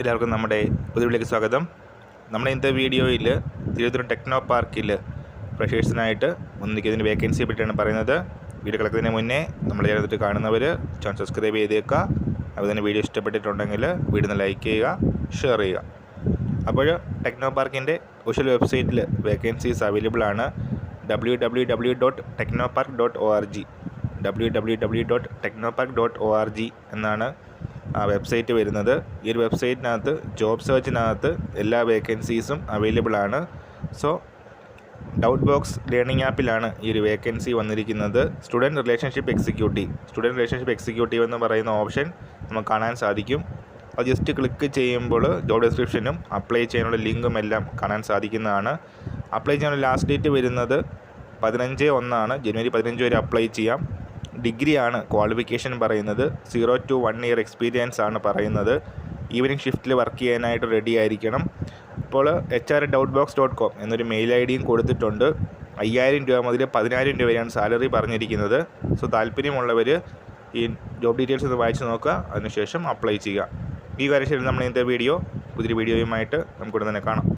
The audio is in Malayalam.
എല്ലാവർക്കും നമ്മുടെ പുതിയവിലേക്ക് സ്വാഗതം. നമ്മുടെ ഇന്നത്തെ വീഡിയോയിൽ തിരുവനന്തപുരം ടെക്നോ പാർക്കിൽ ഫ്രഷേഴ്സിനായിട്ട് ഒന്നിക്കുന്നതിന് വേക്കൻസിയെ പറ്റിയാണ് പറയുന്നത്. വീഡിയോ കിടക്കുന്നതിന് മുന്നേ നമ്മൾ ചേർന്നിട്ട് കാണുന്നവർ ചാനൽ സബ്സ്ക്രൈബ് ചെയ്തേക്കുക. അതുപോലെ തന്നെ വീഡിയോ ഇഷ്ടപ്പെട്ടിട്ടുണ്ടെങ്കിൽ വീഡിയോ ലൈക്ക് ചെയ്യുക ഷെയർ ചെയ്യുക. അപ്പോൾ ടെക്നോ പാർക്കിന്റെ ഒഫീഷ്യൽ വെബ്സൈറ്റിൽ വേക്കൻസീസ് അവൈലബിൾ ആണ്. W W W dot Technopark dot O R G W W W dot Technopark dot O R G എന്നാണ് വെബ്സൈറ്റ് വരുന്നത്. ഈ ഒരു വെബ്സൈറ്റിനകത്ത് ജോബ് സെർച്ചിനകത്ത് എല്ലാ വേക്കൻസീസും അവൈലബിൾ ആണ്. സോ ഡൗട്ട് ബോക്സ് ലേണിംഗ് ആപ്പിലാണ് ഈ ഒരു വേക്കൻസി വന്നിരിക്കുന്നത്. Student relationship executive student relationship executive എന്ന് പറയുന്ന ഓപ്ഷൻ നമുക്ക് കാണാൻ സാധിക്കും. അത് ജസ്റ്റ് ക്ലിക്ക് ചെയ്യുമ്പോൾ ജോബ് ഡിസ്ക്രിപ്ഷനും അപ്ലൈ ചെയ്യാനുള്ള ലിങ്കും എല്ലാം കാണാൻ സാധിക്കുന്നതാണ്. അപ്ലൈ ചെയ്യാനുള്ള ലാസ്റ്റ് ഡേറ്റ് വരുന്നത് പതിനഞ്ച് ഒന്നാണ്. ജനുവരി പതിനഞ്ച് വരെ അപ്ലൈ ചെയ്യാം. ഡിഗ്രി ആണ് ക്വാളിഫിക്കേഷൻ പറയുന്നത്. Zero two one year experience ആണ് പറയുന്നത്. ഈവനിങ് ഷിഫ്റ്റിൽ വർക്ക് ചെയ്യാനായിട്ട് റെഡി ആയിരിക്കണം. അപ്പോൾ H R doubt box dot com എന്നൊരു മെയിൽ ഐ ഡിയും കൊടുത്തിട്ടുണ്ട്. അയ്യായിരം രൂപ മുതൽ പതിനായിരം രൂപയാണ് സാലറി പറഞ്ഞിരിക്കുന്നത്. സോ താല്പര്യമുള്ളവർ ഈ ജോബ് ഡീറ്റെയിൽസ് ഒന്ന് വായിച്ച് നോക്കുക. അതിനുശേഷം അപ്ലൈ ചെയ്യുക. ഈ കാര്യത്തിൽ നമ്മൾ ഇന്നത്തെ വീഡിയോ പുതിയൊരു വീഡിയോയുമായിട്ട് നമുക്കിവിടെ തന്നെ കാണാം.